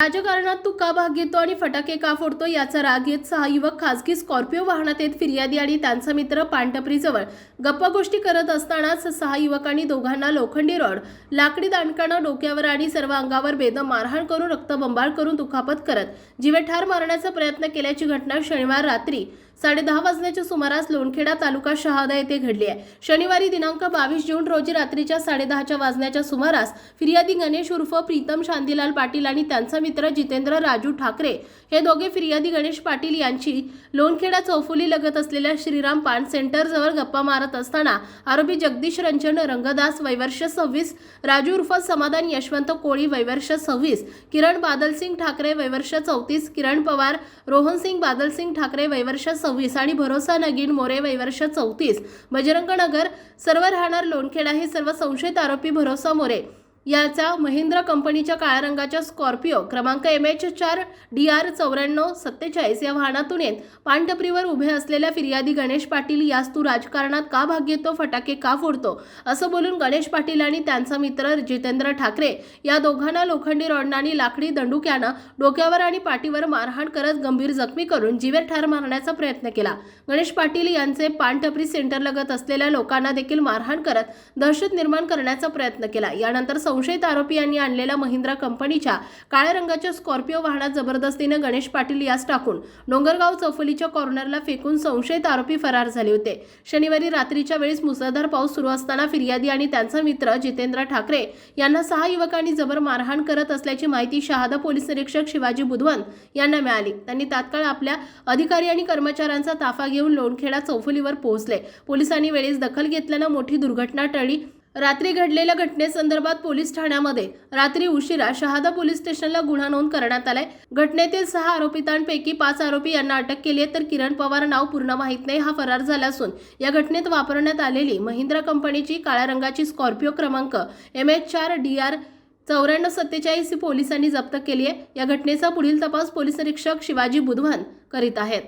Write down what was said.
राजकारणात तू का भाग घेतो आणि फटाके का फोडतो याचा राग येत सहा युवक खासगी स्कॉर्पिओ वाहनात येत फिर्यादी आणि त्यांचा मित्र पानटपरीजवळ गप्पा गोष्टी करत असतानाच सहा युवकांनी दोघांना लोखंडी रॉड लाकडी दांडकानं डोक्यावर आणि सर्व अंगावर बेदम मारहाण करून रक्तबंबाळ करून दुखापत करत जीवे ठार मारण्याचा प्रयत्न केल्याची घटना शनिवार रात्री साडेदहा वाजण्याच्या सुमारास लोणखेडा तालुका शहादा येथे घडली आहे. शनिवारी दिनांक बावीस जून रोजी रात्रीच्या साडेदहाच्या वाजण्याच्या सुमारास फिर्यादी गणेश उर्फ प्रीतम शांतीलाल पाटील आणि त्यांचा मित्र जितेंद्र राजू ठाकरे हे दोघे फिर्यादी गणेश पाटील यांची लोणखेडा चौफुली लगत असलेल्या श्रीराम पान सेंटरजवळ गप्पा मारत असताना आरोपी जगदीश रंजन रंगदास वैवर्ष सव्वीस राजू उर्फ समाधान यशवंत कोळी वैवर्ष सव्वीस किरण बादलसिंग ठाकरे वैवर्ष चौतीस किरण पवार रोहनसिंग बादलसिंग ठाकरे वैवर्ष सव्वीस आणि भरोसा नगीन मोरे वैवर्ष चौतीस. बजरंग नगर सर्व राहणार लोणखेडा हे सर्व संशयित आरोपी भरोसा मोरे. याचा महिंद्रा कंपनीच्या काळ्या रंगाच्या स्कॉर्पिओ क्रमांक एम एच चार डी आर चौऱ्याण्णव सत्तेचाळीस या वाहनातून येत. पानटपरीवर उभे असलेल्या फिर्यादी गणेश पाटील यास तू राजकारणात का भाग घेतो फटाके का फोडतो? असं बोलून गणेश पाटील आणि त्यांचा मित्र जितेंद्र ठाकरे या दोघांना लोखंडी रॉडनानी लाकडी दंडुक्यानं डोक्यावर आणि पाठीवर मारहाण करत गंभीर जखमी करून जीवे ठार मारण्याचा प्रयत्न केला. गणेश पाटील यांचे पानटपरी सेंटरलगत असलेल्या लोकांना देखील मारहाण करत दहशत निर्माण करण्याचा प्रयत्न केला. यानंतर संशयित आरोपी यांनी आणलेल्या महिंद्रा कंपनीच्या काळ्या रंगाच्या स्कॉर्पिओ वाहनात जबरदस्तीने गणेश पाटील यास टाकून डोंगरगाव चौफलीच्या कॉर्नरला फेकून संशयित आरोपी फरार झाले होते. शनिवारी रात्रीच्या वेळेस मुसळधार पाऊस सुरू असताना फिर्यादी आणि त्यांचा मित्र जितेंद्र ठाकरे यांना सहा युवकांनी जबर मारहाण करत असल्याची माहिती शहादा पोलीस निरीक्षक शिवाजी बुधवंत यांना मिळाली. त्यांनी तात्काळ आपल्या अधिकारी आणि कर्मचाऱ्यांचा ताफा घेऊन लोणखेडा चौफुलीवर पोहोचले. पोलिसांनी वेळेस दखल घेतल्यानं मोठी दुर्घटना टळली. रात्री घडलेल्या घटनेसंदर्भात पोलीस ठाण्यामध्ये रात्री उशिरा शहादा पोलीस स्टेशनला गुन्हा नोंद करण्यात आलाय. घटनेतील सहा आरोपितांपैकी पाच आरोपी यांना अटक केली आहे तर किरण पवार नाव पूर्ण माहीत नाही हा फरार झाला असून या घटनेत वापरण्यात आलेली महिंद्रा कंपनीची काळ्या रंगाची स्कॉर्पिओ क्रमांक एम एच चार डी आर चौऱ्याण्णव सत्तेचाळीस पोलिसांनी जप्त केली आहे. या घटनेचा पुढील तपास पोलीस निरीक्षक शिवाजी बुधवान करीत आहेत.